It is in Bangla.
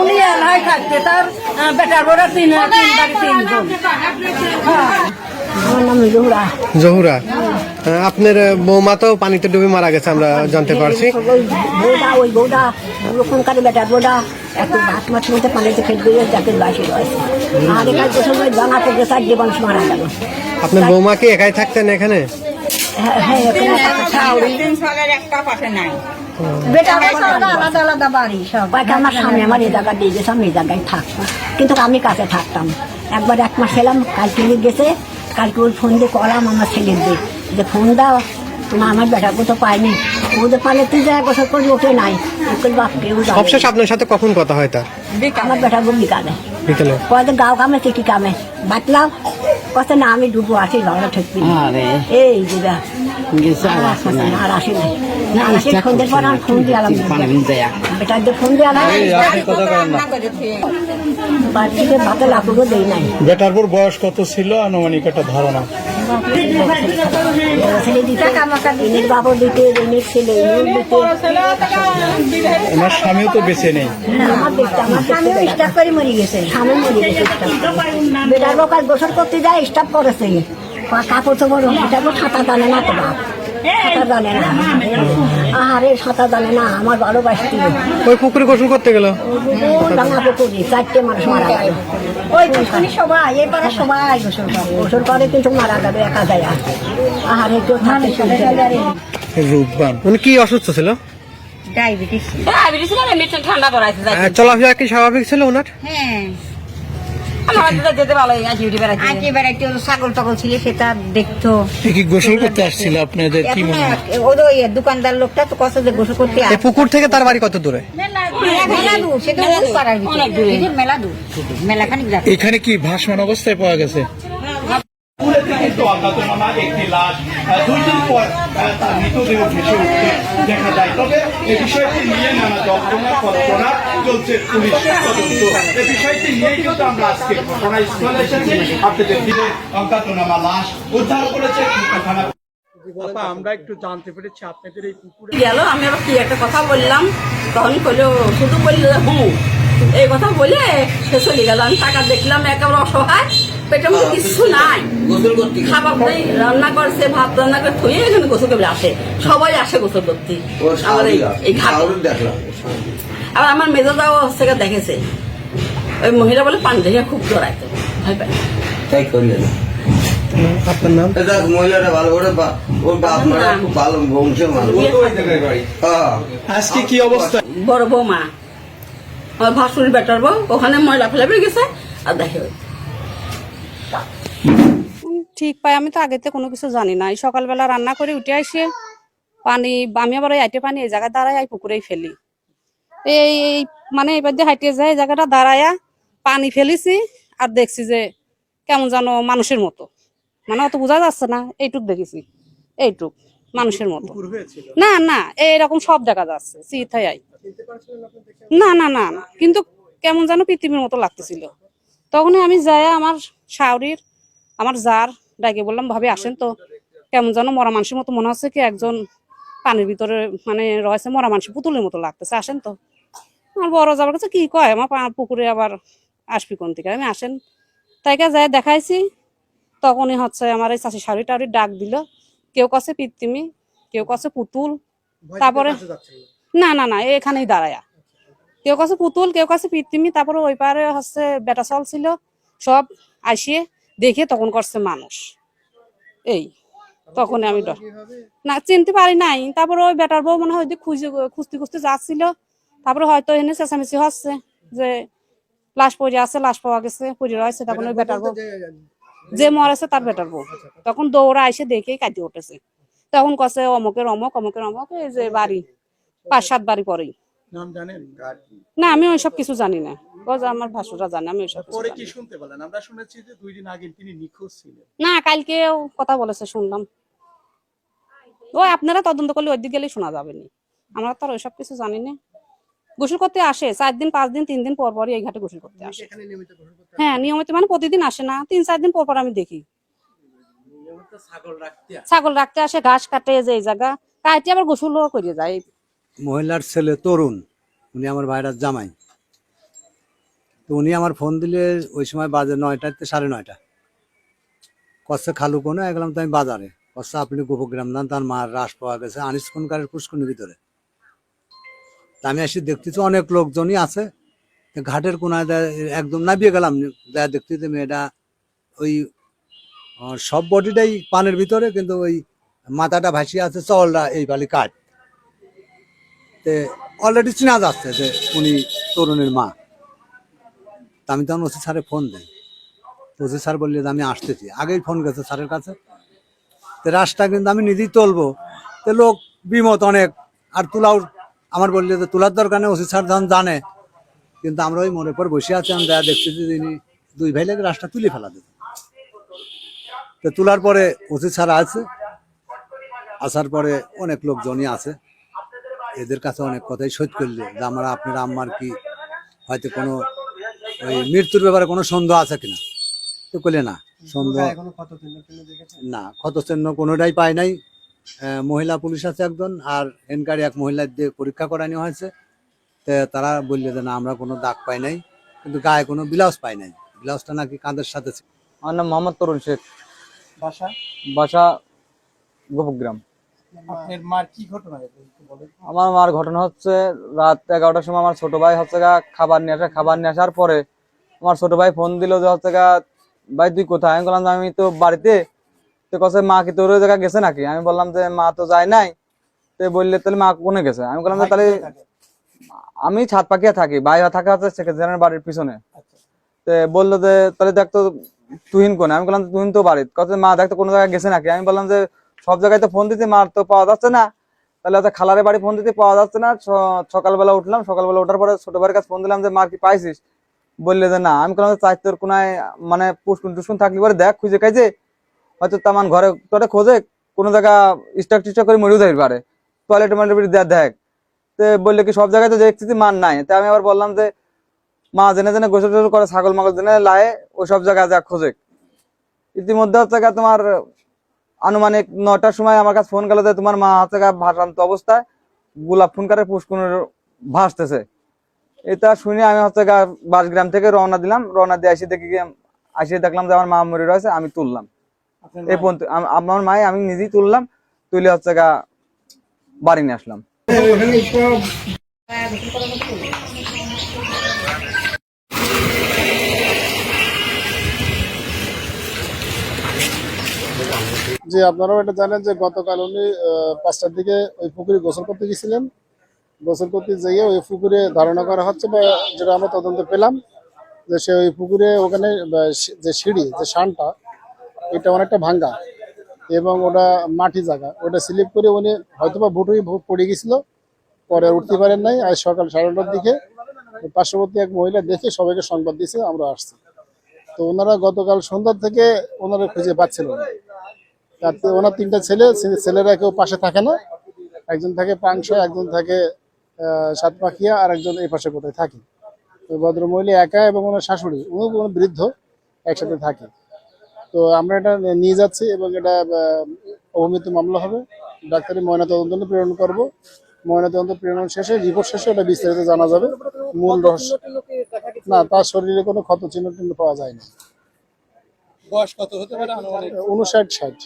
উনি এলাকায় থাকতে তার আহ, বেটার বড় তিন তিন বাড়ি তিনজন আমার নাম জোহরা। আপনার বৌমা তো পানিতে ডুবে মারা গেছে আমরা জানতে পারছি। মারা গেল। আপনার বৌমা কি একাই থাকতেন এখানে? হ্যাঁ হ্যাঁ কিন্তু আমি কাছে থাকতাম। একবার এক মাস এলাম কালকে নিয়ে গেছে কালকে ওই ফোন দিয়ে কলাম আমার ছেলের দিয়ে। যে ফোন দাও না আমার বেটাকে তো পাইনি ওদের যে পালে তুই যা গোসল করে ওকে নাই। ওকে বাপ কেউ সবশেষ আপনার সাথে কখন কথা হয় তার? আমার বেটা গুলি কামে বিকেলে কয়েক গাও কামে চিঠি কামে। বাতলাম কত না আমি ডুবো আছি লড়া ঠেকবি এই দিদা আর আসি নাই। না আসি সন্ধ্যের পর আর ফোন দিয়ে আলাম বেটার দিয়ে ফোন দিয়ে আলাম বাড়ি ভাতে লাকুরও দেই নাই। বেটার পর বয়স কত ছিল? আনুমানিক একটা ধারণা। স্বামীও তো বেঁচে নেই। আমার আমার স্বামীও স্টাফ করে মরে গেছে। স্বামী মরে গেছে। বেটার লোক আজ গোসল করতে যায় স্টাফ করেছে। কাপড় চোপড় এটা তো সাঁতার জানে না তো বাপ। সাঁতার জানে না। আরে সাঁতার জানে না আমার ভালোবাসতি ওই পুকুরে গোসল করতে গেল? ডাঙা পুকুরি চারটে মানুষ মারা গেল। ওই পুকুরি সবাই এই পাড়া সবাই। গোসল করে গোসল করে কিন্তু মারা যাবে একা যায়। আহারে কেউ থাকে রূপবান। উনি কি অসুস্থ ছিল? ডায়াবেটিস। ডায়াবেটিস মানে মিঠে ঠান্ডা আহ, চলাফেরা কি স্বাভাবিক ছিল ওনার? হ্যাঁ। ছাগল টাগল ছিল সেটা দেখতো। কি গোসল করতে আসছিল আপনাদের? কি মনে হয়? ওই দোকানদার লোকটা তো কষ্ট যে গোসল করতে পুকুর থেকে তার বাড়ি কত দূরে? এখানে কি ভাসমান অবস্থায় পাওয়া গেছে? অজ্ঞাতনামা একটি লাশ দুই দিন পর তার মৃতদেহ ভেসে উঠতে দেখা যায়। তবে এই বিষয়টি নিয়ে নানা যন্ত্রণা কল্পনা চলছে পুলিশ তদন্ত। এই বিষয়টি নিয়েই কিন্তু আমরা আজকে ঘটনাস্থলে এসেছি। অজ্ঞাতনামা লাশ উদ্ধার করেছে থানা আমরা একটু জানতে পেরেছি আপনাদের এই পুকুরে গেল? আমি আবার কি একটা কথা বললাম? তখন কইলো শুধু বলল হুঁ। এই কথা বলে সে চলে গেল। আমি টাকা দেখলাম একেবারে অসহায়। পেটের মধ্যে কিছু নাই। খাবার নেই রান্না করছে ভাত রান্না করে থুয়ে এখানে গোসল আসে। সবাই আসে গোসল করতে। আমার এই ঘাট আবার আমার মেজদাও হচ্ছে দেখেছে। ওই মহিলা বলে পানি দেখে খুব জড়াইতো ভয় পায়। তাই করলেন আপনার নাম? এটা মহিলাটা ভালো করে ওর বাপ মারা খুব ভালো বংশের হ্যাঁ। আজকে কি অবস্থা? বড় বৌমা। আমার ভাসুর বেটার বউ ওখানে ময়লা ফেলে গেছে। আর দেখে ঠিক পাই আমি তো আগেতে কোনো কিছু জানি না। এই সকালবেলা রান্না করে উঠে আসে পানি আমি আবার ওই হাইটে পানি এই জায়গায় দাঁড়ায় এই পুকুরেই ফেলি। এই মানে এবার দিয়ে হাইটে যায় এই জায়গাটা দাঁড়ায়া পানি ফেলিছি আর দেখছি যে কেমন যেন মানুষের মতো। মানে অত বোঝা যাচ্ছে না এইটুক দেখেছি এইটুক মানুষের মতো। না না এইরকম সব দেখা যাচ্ছে। না না না না কিন্তু কেমন যেন পৃথিবীর মতো লাগতেছিল। তখনই আমি যাই আমার শাওরির আমার যার ডাকে বললাম ভাবে আসেন তো। কেমন যেন মরা মানুষের মতো মনে হচ্ছে কি একজন পানির ভিতরে মানে রয়েছে মরা মানুষ পুতুলের মতো লাগতেছে। আসেন তো। আমার বড় যাবার কাছে কি কয়? আমার পুকুরে আবার আসবি কোন থেকে আমি আসেন। তাইকে যাই দেখাইছি। তখনই হচ্ছে আমার এই চাষি শাড়ি টাড়ি ডাক দিল। কেউ কাছে পিত্তিমি কেউ কাছে পুতুল? তারপরে না না না এখানেই দাঁড়ায়া। কেউ কাছে পুতুল কেউ কাছে পিত্তিমি তারপরে ওই পারে হচ্ছে বেটা চল ছিল। সব আসিয়ে দেখে তখন করছে মানুষ। এই তখন আমি ডর। না চিনতে পারি নাই। তারপরে ওই বেটার বউ মনে হয় খুঁজে খুঁজতে খুঁজতে যাচ্ছিল। তারপরে হয়তো এনে চেঁচামেচি হচ্ছে যে লাশ পড়ে আছে লাশ পাওয়া গেছে পড়ে রয়েছে। তখন ওই বেটার বউ যে মরেছে তার বেটার বউ। তখন দৌড়া এসে দেখেই কাটি উঠেছে। তখন কছে অমকের অমক অমকের অমক এই যে বাড়ি পাঁচ সাত বাড়ি পরেই। নাম জানেন? না আমি ওইসব কিছু জানি না। আমার ভাসুরা জানে আমি ওইসব পরে কি শুনতে পেলেন? আমরা শুনেছি যে দুই দিন আগে তিনি নিখোঁজ ছিলেন। না কালকেও কথা বলেছে শুনলাম। ওই আপনারা তদন্ত করলে ওই দিক গেলেই শোনা যাবে না। আমরা তো আর ওইসব কিছু জানি না। গোসল করতে আসে চার দিন পাঁচ দিন তিন দিন পর পরই এই ঘাটে গোসল করতে আসে। হ্যাঁ নিয়মিত মানে প্রতিদিন আসে না। তিন চার দিন পর পর আমি দেখি। ছাগল রাখতে আসে। ঘাস কাটে যে এই জায়গা। কাটে আবার গোসলও করে যায়। মহিলার ছেলে তরুণ, উনি আমার ভাইরার জামাই। তো উনি আমার ফোন দিলে ওই সময় বাজে নয়টাতে সাড়ে নয়টা। কষ্ট খালু কোনো গেলাম তো আমি বাজারে? কষ্ট আপনি গোপগ্রাম দান তার মার রাস পাওয়া গেছে, আনিস খুনকারের পুষ্করণীর ভিতরে? তা আমি এসে দেখতেছি, অনেক লোকজনই আছে। ঘাটের কোনায় একদম নামিয়ে গেলাম যা দেখতেছি মেয়েটা ওই সব বডিটাই পানের ভিতরে, কিন্তু ওই মাথাটা ভাসিয়ে আছে চলটা এই বালি কাঠ। অলরেডি চেনা যাচ্ছে যে উনি তরুণের মা। তা আমি তখন ওসি স্যারে ফোন দেয় তো ওসি স্যার বললে আমি আসতেছি। আগেই ফোন গেছে স্যারের কাছে। তো রাসটা কিন্তু আমি নিজেই তুলবো। তো লোক বিমত অনেক। আর তুলাও আমার বললে যে তোলার দরকার নেই, ওসি স্যার যখন জানে। কিন্তু আমরা ওই মনে পর বসে আছি আমি দেখা দেখতেছি ইনি দুই ভাই লেগে রাসটা তুলে ফেলা দেবে তো তোলার পরে ওসি স্যার আছে আসার পরে অনেক লোকজনই আছে এদের কাছে অনেক কথাই শোধ করলে যে আমরা আপনার আম্মার কি হয়তো কোনো ওই মৃত্যুর ব্যাপারে কোনো সন্দেহ আছে কিনা? তো করলে না সন্দেহ? না ক্ষত চিহ্ন কোনোটাই পায় নাই। আহ, মহিলা পুলিশ আছে একজন আর এনকারি এক মহিলার দিয়ে পরীক্ষা করানো হয়েছে। তে তারা বললে যে না আমরা কোনো দাগ পাই নাই কিন্তু গায়ে কোনো ব্লাউজ পাই নাই। ব্লাউজটা নাকি কাঁধের সাথে ছিল। আমার নাম মোহাম্মদ তরুণ শেখ। বাসা? বাসা গোপগ্রাম আপনার মার কি ঘটনা এটা একটু বলেন। আমার মার ঘটনা হচ্ছে রাত এগারোটার সময় আমার ছোট ভাই হচ্ছে গা খাবার নিয়ে আসে খাবার নিয়ে আসার পরে আমার ছোট ভাই ফোন দিল যে হচ্ছে গা ভাই তুই কোথায়? আমি বললাম যে আমি তো বাড়িতে। তো কাছে মা কি তোর জায়গায় গেছে নাকি? আমি বললাম যে মা তো যায় নাই। তো বললে তাহলে মা কোনে গেছে? আমি বললাম যে তাহলে আমি ছাদ পাকিয়া থাকি ভাই থাকে হচ্ছে সেক্রেটারির বাড়ির পিছনে। তো বলল যে তাহলে দেখ তো তুহিন কোনে? আমি বললাম তুহিন তো বাড়িতে। কত মা দেখতো কোনো জায়গায় গেছে নাকি? আমি বললাম যে সব জায়গায় তো ফোন দিতে, মার তো পাওয়া যাচ্ছে না। তাহলে হচ্ছে খালারের বাড়ি ফোন দিতে পাওয়া যাচ্ছে না। সকালবেলা উঠলাম, সকালবেলা ওঠার পরে ছোট ভাইয়ের কাছে ফোন দিলাম যে মার কি পাইছিস? বললে যে, না। আমি বললাম যে চাইতোর কোনায় মানে পুষ্কুন টুসকুন থাকলে পরে দেখ, খুঁজে খাইছে। হয়তো তামান ঘরে তোরে খোঁজে, কোনো জায়গা স্টক টিস্টক করে মরিও যাইতে পারে। টয়লেট ময়লেট দেখ দেখ। তো বললে কি, সব জায়গায় তো দেখছি যে মার নাই। তা আমি আবার বললাম যে, মা জেনে জেনে গোসল টোসল করে, ছাগল মাগল জেনে লায়ে, ওই সব জায়গায় যা খোঁজে। ইতিমধ্যে হচ্ছে তোমার আনুমানিক নটার সময় আমার কাছে ফোন গেল যে তোমার মা হচ্ছে গা ভাসান্ত অবস্থায়। গোলাপ ফুনকারে পুষ্কুনের ভাসতেছে। এটা শুনে আমি হচ্ছে গা বাসগ্রাম থেকে রওনা দিলাম। রওনা দিয়ে আসি দেখি গিয়ে- আসি দেখলাম যে আমার মা মরে রয়েছে আমি তুললাম। এই পর্যন্ত আমার মাই আমি নিজেই তুললাম তুলে হচ্ছে গা বাড়ি নিয়ে আসলাম। যে আপনারাও এটা জানেন যে গতকাল উনি পাঁচটার দিকে ওই পুকুরে গোসল করতে গেছিলেন। গোসল করতে যেয়ে ওই পুকুরে ধারণা করা হচ্ছে বা যেটা আমরা তদন্ত পেলাম, যে সে ওই পুকুরে ওখানে যে সিঁড়ি, যে শানটা এটা অনেকটা ভাঙ্গা এবং ওটা মাটি জায়গা। ওটা স্লিপ করে উনি হয়তোবা ভুটুই পড়ে গেছিল, পরে উঠতে পারেন নাই। আজ সকাল সাড়ে নটার দিকে পার্শ্ববর্তী এক মহিলা দেখে সবাইকে সংবাদ দিয়েছে, আমরা আসছি। তো ওনারা গতকাল সন্ধ্যার থেকে ওনারা খুঁজে পাচ্ছিল না। তাতে ওনার তিনটা ছেলে ছেলেরা কেউ পাশে থাকে না। একজন থাকে পাংশ একজন থাকে সাতপাখিয়া আর একজন এই পাশে কোথায় থাকে। তো ভদ্রমহিলা একা এবং ওনার শাশুড়ি উনি কোনো বৃদ্ধ একসাথে থাকে। তো আমরা এটা নিয়ে যাচ্ছি এবং এটা অবমিত মামলা হবে। ডাক্তারি ময়নাতদন্ত প্রেরণ করব। ময়নাতদন্ত প্রেরণ শেষে রিপোর্ট শেষে এটা বিস্তারিত জানা যাবে। মূল রহস্য না তার শরীরে কোনো ক্ষত চিহ্ন পাওয়া যায়নি। বয়স কত হতে পারে? উনষাট ষাট।